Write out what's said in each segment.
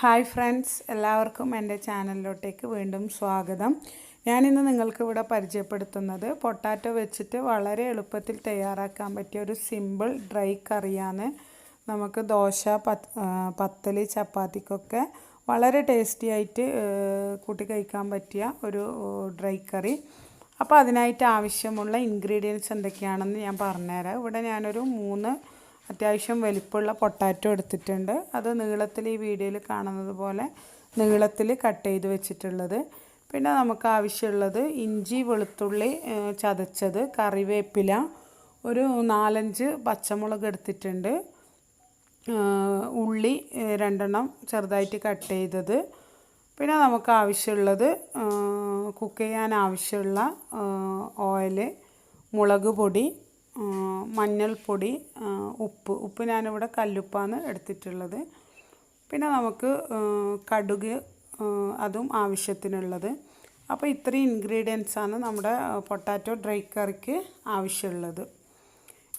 Hi friends എല്ലാവർക്കും എന്റെ ചാനലിലോട്ടേക്ക് വീണ്ടും സ്വാഗതം. ഞാനിന്ന് നിങ്ങൾക്ക് ഇവിടെ പരിചയപ്പെടുത്തുന്നത് പൊട്ടാറ്റോ വെച്ചിട്ട് വളരെ എളുപ്പത്തിൽ തയ്യാറാക്കാൻ പറ്റിയ ഒരു സിമ്പിൾ ഡ്രൈ കറിയാണ്. നമുക്ക് ദോശ പത്ത് പത്തൽ ചപ്പാത്തിക്കൊക്കെ വളരെ ടേസ്റ്റി ആയിട്ട് കൂട്ടി കഴിക്കാൻ പറ്റിയ ഒരു ഡ്രൈ കറി. അപ്പോൾ അതിനായിട്ട് ആവശ്യമുള്ള ഇൻഗ്രീഡിയൻസ് എന്തൊക്കെയാണെന്ന് ഞാൻ പറഞ്ഞുതരാം. ഇവിടെ ഞാനൊരു മൂന്ന് അത്യാവശ്യം വലിപ്പമുള്ള പൊട്ടാറ്റോ എടുത്തിട്ടുണ്ട്. അത് നീളത്തിൽ ഈ വീഡിയോയിൽ കാണുന്നത് പോലെ നീളത്തിൽ കട്ട് ചെയ്ത് വെച്ചിട്ടുള്ളത്. പിന്നെ നമുക്ക് ആവശ്യമുള്ളത് ഇഞ്ചി വെളുത്തുള്ളി ചതച്ചത് കറിവേപ്പില ഒരു നാലഞ്ച് പച്ചമുളക് എടുത്തിട്ടുണ്ട്. ഉള്ളി രണ്ടെണ്ണം ചെറുതായിട്ട് കട്ട് ചെയ്തത്. പിന്നെ നമുക്ക് ആവശ്യമുള്ളത് കുക്ക് ചെയ്യാൻ ആവശ്യമുള്ള ഓയിൽ മുളക് പൊടി മഞ്ഞൾപ്പൊടി ഉപ്പ്. ഉപ്പ് ഞാനിവിടെ കല്ലുപ്പാണ് എടുത്തിട്ടുള്ളത്. പിന്നെ നമുക്ക് കടുക് അതും ആവശ്യത്തിനുള്ളത്. അപ്പോൾ ഇത്രയും ഇൻഗ്രീഡിയൻസാണ് നമ്മുടെ പൊട്ടാറ്റോ ഡ്രൈ കറിക്ക് ആവശ്യമുള്ളത്.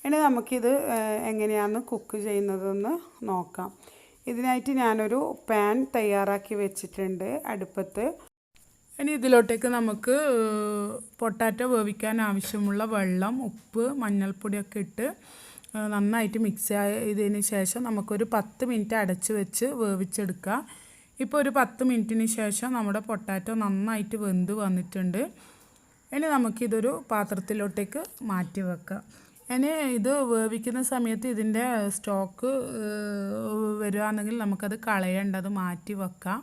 ഇനി നമുക്കിത് എങ്ങനെയാണ് കുക്ക് ചെയ്യുന്നതെന്ന് നോക്കാം. ഇതിനായിട്ട് ഞാനൊരു പാൻ തയ്യാറാക്കി വെച്ചിട്ടുണ്ട് അടുപ്പത്ത്. ഇനി ഇതിലോട്ടേക്ക് നമുക്ക് പൊട്ടാറ്റോ വേവിക്കാൻ ആവശ്യമുള്ള വെള്ളം ഉപ്പ് മഞ്ഞൾപ്പൊടിയൊക്കെ ഇട്ട് നന്നായിട്ട് മിക്സ് ആയതിന് ശേഷം നമുക്കൊരു പത്ത് മിനിറ്റ് അടച്ച് വെച്ച് വേവിച്ചെടുക്കുക ഇപ്പോൾ ഒരു പത്ത് മിനിറ്റിന് ശേഷം നമ്മുടെ പൊട്ടാറ്റോ നന്നായിട്ട് വെന്ത് വന്നിട്ടുണ്ട്. ഇനി നമുക്കിതൊരു പാത്രത്തിലോട്ടേക്ക് മാറ്റി വെക്കാം. ഇനി ഇത് വേവിക്കുന്ന സമയത്ത് ഇതിന്റെ സ്റ്റോക്ക് വരികയാണെങ്കിൽ നമുക്കത് കളയേണ്ടത് മാറ്റി വെക്കാം.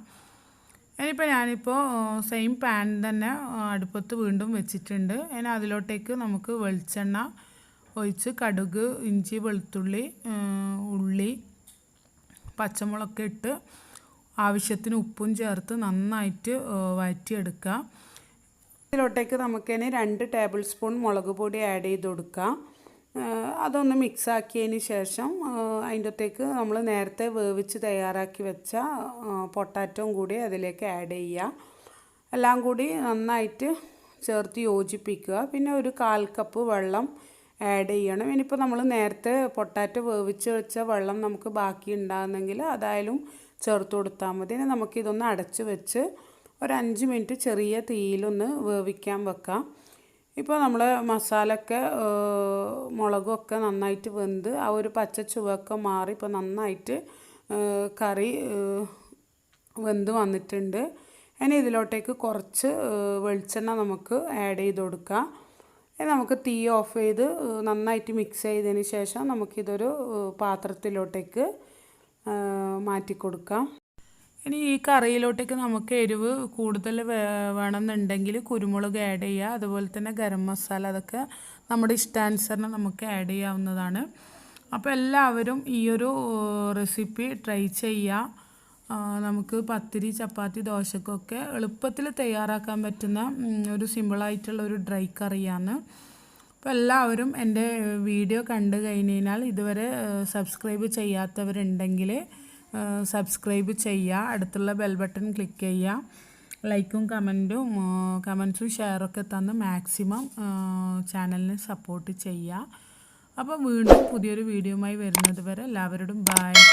ഇനിയിപ്പോൾ ഞാനിപ്പോൾ സെയിം പാൻ തന്നെ അടുപ്പത്ത് വീണ്ടും വെച്ചിട്ടുണ്ട്. ഇനി അതിലോട്ടേക്ക് നമുക്ക് വെളിച്ചെണ്ണ ഒഴിച്ച് കടുക് ഇഞ്ചി വെളുത്തുള്ളി ഉള്ളി പച്ചമുളക് ഇട്ട് ആവശ്യത്തിന് ഉപ്പും ചേർത്ത് നന്നായിട്ട് വഴറ്റിയെടുക്കുക ഇതിലോട്ടേക്ക് നമുക്കിനി രണ്ട് ടേബിൾ സ്പൂൺ മുളക് പൊടി ആഡ് ചെയ്ത് കൊടുക്കാം. അതൊന്ന് മിക്സ് ആക്കിയതിന് ശേഷം അതിന്റെ അകത്തേക്ക് നമ്മൾ നേരത്തെ വേവിച്ച് തയ്യാറാക്കി വെച്ച പൊട്ടാറ്റവും കൂടി അതിലേക്ക് ആഡ് ചെയ്യുക എല്ലാം കൂടി നന്നായിട്ട് ചേർത്ത് യോജിപ്പിക്കുക. പിന്നെ ഒരു കാൽ കപ്പ് വെള്ളം ആഡ് ചെയ്യണം. ഇനിയിപ്പോൾ നമ്മൾ നേരത്തെ പൊട്ടാറ്റോ വേവിച്ച് വെച്ച വെള്ളം നമുക്ക് ബാക്കി ഉണ്ടാകുന്നെങ്കിൽ അതായാലും ചേർത്ത് കൊടുത്താൽ മതി. ഇനി നമുക്കിതൊന്ന് അടച്ച് വെച്ച് ഒരു അഞ്ച് മിനിറ്റ് ചെറിയ തീയിലൊന്ന് വേവിക്കാൻ വെക്കാം. ഇപ്പോൾ നമ്മൾ മസാലയൊക്കെ മുളകൊക്കെ നന്നായിട്ട് വെന്ത് ആ ഒരു പച്ച ചുവക്കെ മാറി ഇപ്പോൾ നന്നായിട്ട് കറി വെന്ത് വന്നിട്ടുണ്ട്. ഇനി ഇതിലോട്ടേക്ക് കുറച്ച് വെളിച്ചെണ്ണ നമുക്ക് ആഡ് ചെയ്ത് കൊടുക്കാം. ഇനി നമുക്ക് തീ ഓഫ് ചെയ്ത് നന്നായിട്ട് മിക്സ് ചെയ്തതിന് ശേഷം നമുക്കിതൊരു പാത്രത്തിലോട്ടേക്ക് മാറ്റി കൊടുക്കാം. ഇനി ഈ കറിയിലോട്ടേക്ക് നമുക്ക് എരിവ് കൂടുതൽ വേണമെന്നുണ്ടെങ്കിൽ കുരുമുളക് ആഡ് ചെയ്യുക. അതുപോലെ തന്നെ ഗരം മസാല അതൊക്കെ നമ്മുടെ ഇഷ്ടാനുസരണം നമുക്ക് ആഡ് ചെയ്യാവുന്നതാണ്. അപ്പോൾ എല്ലാവരും ഈ ഒരു റെസിപ്പി ട്രൈ ചെയ്യുക. നമുക്ക് പത്തിരി ചപ്പാത്തി ദോശക്കൊക്കെ എളുപ്പത്തിൽ തയ്യാറാക്കാൻ പറ്റുന്ന ഒരു സിമ്പിളായിട്ടുള്ള ഒരു ഡ്രൈ കറിയാണ്. അപ്പോൾ എല്ലാവരും എന്റെ വീഡിയോ കണ്ടു കഴിഞ്ഞാൽ ഇതുവരെ സബ്സ്ക്രൈബ് ചെയ്യാത്തവരുണ്ടെങ്കിൽ സബ്സ്ക്രൈബ് ചെയ്യുക അടുത്തുള്ള ബെൽ ബട്ടൺ ക്ലിക്ക് ചെയ്യുക ലൈക്കും കമന്റും കമൻസും ഷെയറൊക്കെ തന്ന് മാക്സിമം ചാനലിനെ സപ്പോർട്ട് ചെയ്യുക അപ്പോൾ വീണ്ടും പുതിയൊരു വീഡിയോയുമായി വരുന്നത് വരെ എല്ലാവരോടും ബായ്